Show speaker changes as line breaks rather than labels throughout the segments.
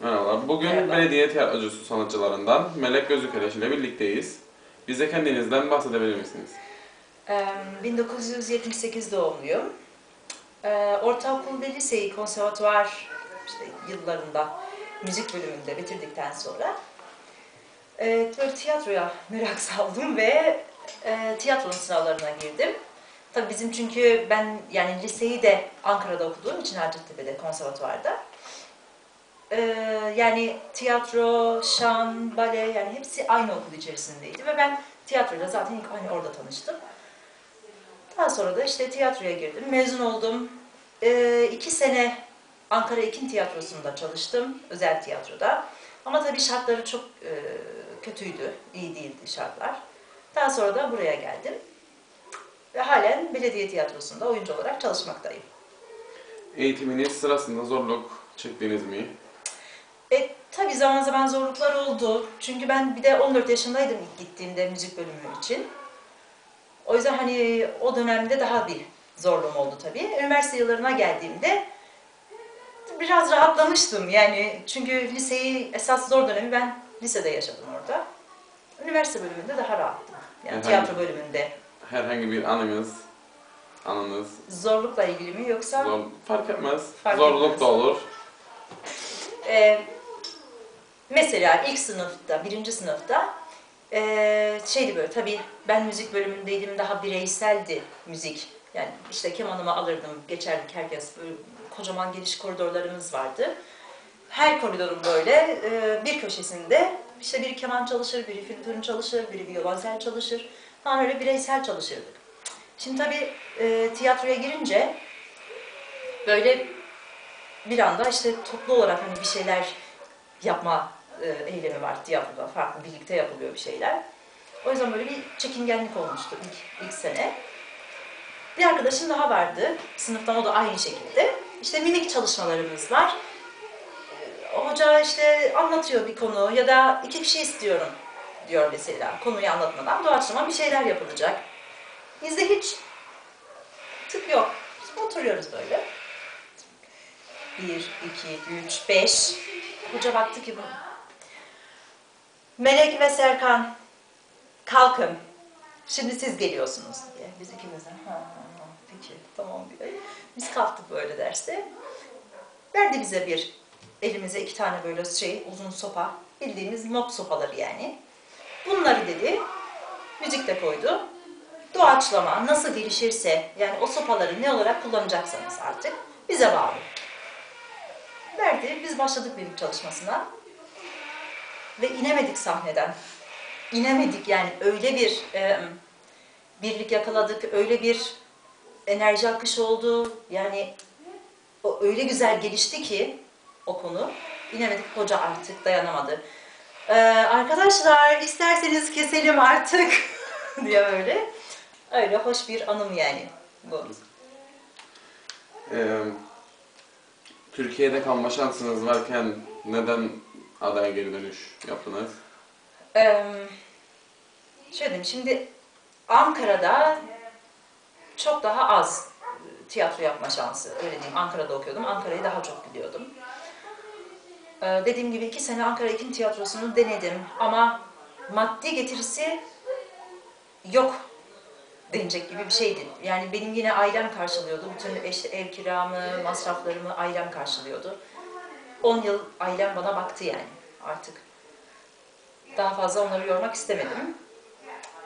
Merhabalar. Bugün
Merhaba.
belediye tiyatrocusu sanatçılarından Melek Gözükeleş ile birlikteyiz. Bize kendinizden bahsedebilir misiniz?
Ee, 1978 doğumluyum. Ee, Ortaokul ve liseyi konservatuvar işte yıllarında müzik bölümünde bitirdikten sonra e, böyle tiyatroya merak saldım ve e, tiyatronun sınavlarına girdim. Tabii bizim çünkü ben yani liseyi de Ankara'da okuduğum için Hacettepe'de konservatuvarda. Ee, yani tiyatro, şan, bale yani hepsi aynı okul içerisindeydi ve ben tiyatroyla zaten ilk hani orada tanıştım. Daha sonra da işte tiyatroya girdim. Mezun oldum. Ee, iki sene Ankara Ekin Tiyatrosu'nda çalıştım. Özel tiyatroda. Ama tabii şartları çok e, kötüydü. iyi değildi şartlar. Daha sonra da buraya geldim. Ve halen belediye tiyatrosunda oyuncu olarak çalışmaktayım.
Eğitiminiz sırasında zorluk çektiniz mi?
E, tabii zaman zaman zorluklar oldu. Çünkü ben bir de 14 yaşındaydım ilk gittiğimde müzik bölümü için. O yüzden hani o dönemde daha bir zorluğum oldu tabii. Üniversite yıllarına geldiğimde biraz rahatlamıştım yani. Çünkü liseyi esas zor dönemi ben lisede yaşadım orada. Üniversite bölümünde daha rahattım. Yani
Herhangi-
tiyatro bölümünde.
Herhangi bir anınız, anınız,
Zorlukla ilgili mi yoksa?
zor, fark etmez.
Fark
Zorluk
etmez.
da olur.
Ee, mesela ilk sınıfta, birinci sınıfta ee, şeydi böyle tabii ben müzik bölümündeydim daha bireyseldi müzik. Yani işte kemanımı alırdım, geçerdik herkes böyle kocaman geniş koridorlarımız vardı. Her koridorun böyle ee, bir köşesinde işte biri keman çalışır, biri flütün çalışır, biri violonsel çalışır. Falan öyle bireysel çalışırdık. Şimdi tabii ee, tiyatroya girince böyle bir anda işte toplu olarak hani bir şeyler yapma e, eylemi var tiyatroda. Farklı birlikte yapılıyor bir şeyler. O yüzden böyle bir çekingenlik olmuştu ilk, ilk sene. Bir arkadaşım daha vardı. Sınıftan o da aynı şekilde. İşte mimik çalışmalarımız var. E, Hoca işte anlatıyor bir konu ya da iki kişi istiyorum diyor mesela. Konuyu anlatmadan doğaçlama bir şeyler yapılacak. Bizde hiç tık yok. Biz oturuyoruz böyle. Bir, iki, üç, beş. Hoca baktı ki bu. Melek ve Serkan kalkın. Şimdi siz geliyorsunuz diye. Biz ikimiz de peki tamam diye. Biz kalktık böyle derste. Verdi bize bir elimize iki tane böyle şey uzun sopa. Bildiğimiz mop sopaları yani. Bunları dedi. Müzik de koydu. Doğaçlama nasıl gelişirse yani o sopaları ne olarak kullanacaksanız artık bize bağlı verdi. Biz başladık birlik çalışmasına. Ve inemedik sahneden. İnemedik yani öyle bir e, birlik yakaladık, öyle bir enerji akışı oldu. Yani o öyle güzel gelişti ki o konu. İnemedik, hoca artık dayanamadı. Ee, arkadaşlar isterseniz keselim artık diye böyle. Öyle hoş bir anım yani bu.
Ee, Türkiye'de kalma şansınız varken neden adaya geri dönüş yaptınız?
Ee, şöyle diyeyim, şimdi Ankara'da çok daha az tiyatro yapma şansı. Öyle diyeyim, Ankara'da okuyordum. Ankara'yı daha çok biliyordum. Ee, dediğim gibi iki sene Ankara Ekim Tiyatrosu'nu denedim ama maddi getirisi yok denecek gibi bir şeydi. Yani benim yine ailem karşılıyordu. Bütün işte ev kiramı, masraflarımı ailem karşılıyordu. 10 yıl ailem bana baktı yani artık. Daha fazla onları yormak istemedim.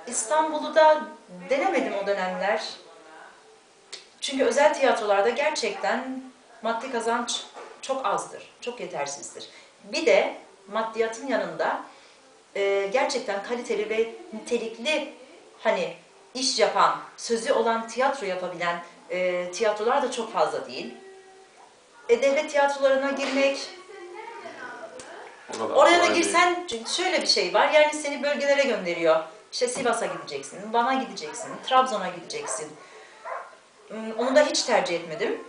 İstanbul'u da denemedim o dönemler. Çünkü özel tiyatrolarda gerçekten maddi kazanç çok azdır, çok yetersizdir. Bir de maddiyatın yanında e, gerçekten kaliteli ve nitelikli hani iş yapan, sözü olan tiyatro yapabilen e, tiyatrolar da çok fazla değil. E, devlet tiyatrolarına girmek, Oraya da
değil.
girsen çünkü şöyle bir şey var. Yani seni bölgelere gönderiyor. İşte Sivas'a gideceksin, Van'a gideceksin, Trabzon'a gideceksin. Hmm, Onu da hiç tercih etmedim.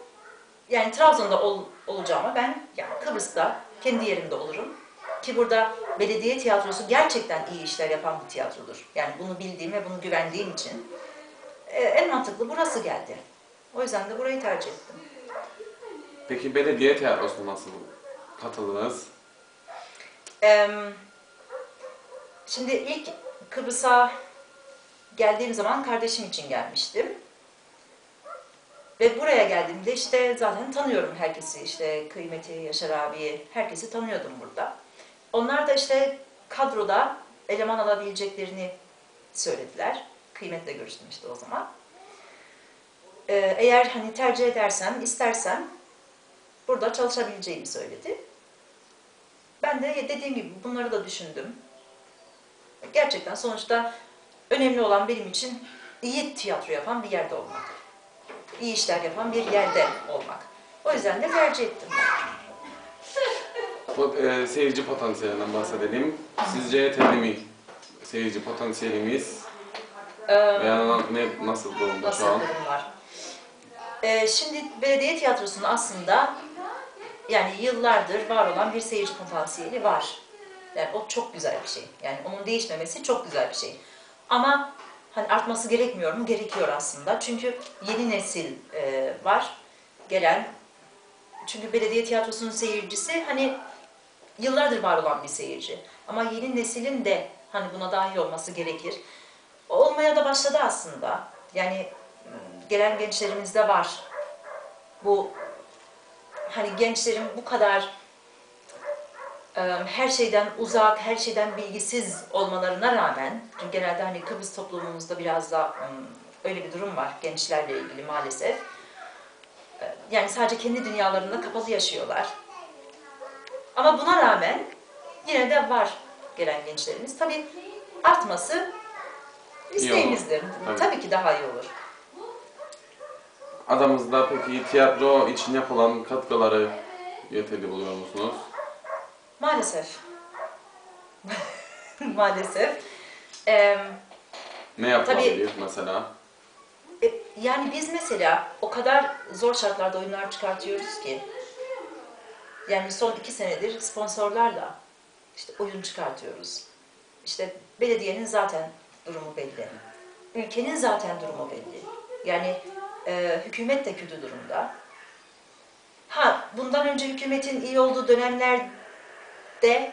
Yani Trabzon'da ol, olacağıma ben yani Kıbrıs'ta kendi yerimde olurum. Ki burada belediye tiyatrosu gerçekten iyi işler yapan bir tiyatrodur. Yani bunu bildiğim ve bunu güvendiğim için e, en mantıklı burası geldi. O yüzden de burayı tercih ettim.
Peki belediye tiyatrosuna nasıl katıldınız?
Em, şimdi ilk Kıbrıs'a geldiğim zaman kardeşim için gelmiştim. Ve buraya geldiğimde işte zaten tanıyorum herkesi. işte Kıymeti, Yaşar abi, herkesi tanıyordum burada. Onlar da işte kadroda eleman alabileceklerini söylediler. Kıymetle görüştüm işte o zaman. Ee, eğer hani tercih edersem, istersem burada çalışabileceğimi söyledi. Ben de dediğim gibi bunları da düşündüm. Gerçekten sonuçta önemli olan benim için iyi tiyatro yapan bir yerde olmak. İyi işler yapan bir yerde olmak. O yüzden de tercih ettim.
E, seyirci potansiyelinden bahsedelim. Sizce yeterli mi seyirci potansiyelimiz?
Ee,
Veya na- ne, nasıl durumda
Nasıl
şu an?
durum var? Ee, şimdi belediye tiyatrosunun aslında yani yıllardır var olan bir seyirci potansiyeli var. Yani o çok güzel bir şey. Yani onun değişmemesi çok güzel bir şey. Ama hani artması gerekmiyor mu? Gerekiyor aslında. Çünkü yeni nesil e, var gelen. Çünkü belediye tiyatrosunun seyircisi hani yıllardır var olan bir seyirci. Ama yeni neslin de hani buna dahil olması gerekir. Olmaya da başladı aslında. Yani ım, gelen gençlerimizde var. Bu hani gençlerin bu kadar ım, her şeyden uzak, her şeyden bilgisiz olmalarına rağmen, çünkü genelde hani Kıbrıs toplumumuzda biraz da öyle bir durum var gençlerle ilgili maalesef. Yani sadece kendi dünyalarında kapalı yaşıyorlar. Ama buna rağmen yine de var gelen gençlerimiz. Tabii artması isteğimizdir.
Tabii.
Tabii ki daha iyi olur.
Adamızda peki tiyatro için yapılan katkıları yeterli buluyor musunuz?
Maalesef. Maalesef. Ee,
Ne yapılabilir mesela?
e, yani biz mesela o kadar zor şartlarda oyunlar çıkartıyoruz ki yani son iki senedir sponsorlarla işte oyun çıkartıyoruz. İşte belediyenin zaten durumu belli. Ülkenin zaten durumu belli. Yani e, hükümet de kötü durumda. Ha bundan önce hükümetin iyi olduğu dönemlerde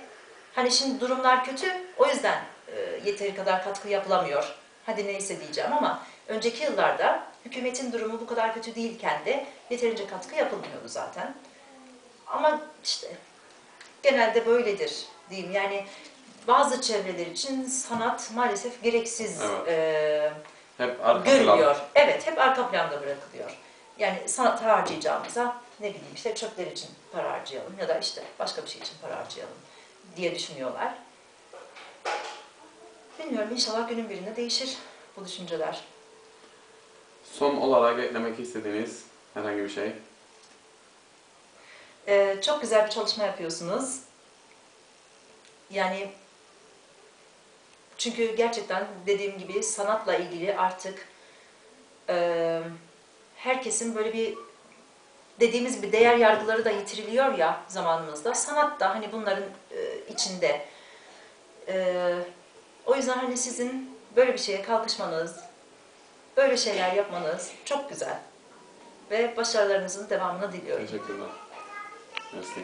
hani şimdi durumlar kötü o yüzden e, yeteri kadar katkı yapılamıyor. Hadi neyse diyeceğim ama önceki yıllarda hükümetin durumu bu kadar kötü değilken de yeterince katkı yapılmıyordu zaten. Ama işte genelde böyledir diyeyim. Yani bazı çevreler için sanat maalesef gereksiz
Evet.
e,
Hep arka plan.
görülüyor. Evet, hep arka planda bırakılıyor. Yani sanata harcayacağımıza ne bileyim işte çöpler için para harcayalım ya da işte başka bir şey için para harcayalım diye düşünüyorlar. Bilmiyorum inşallah günün birinde değişir bu düşünceler.
Son olarak eklemek istediğiniz herhangi bir şey?
Ee, çok güzel bir çalışma yapıyorsunuz. Yani çünkü gerçekten dediğim gibi sanatla ilgili artık e, herkesin böyle bir dediğimiz gibi değer yargıları da yitiriliyor ya zamanımızda. Sanat da hani bunların e, içinde. E, o yüzden hani sizin böyle bir şeye kalkışmanız, böyle şeyler yapmanız çok güzel. Ve başarılarınızın devamını diliyorum.
Teşekkürler. That's the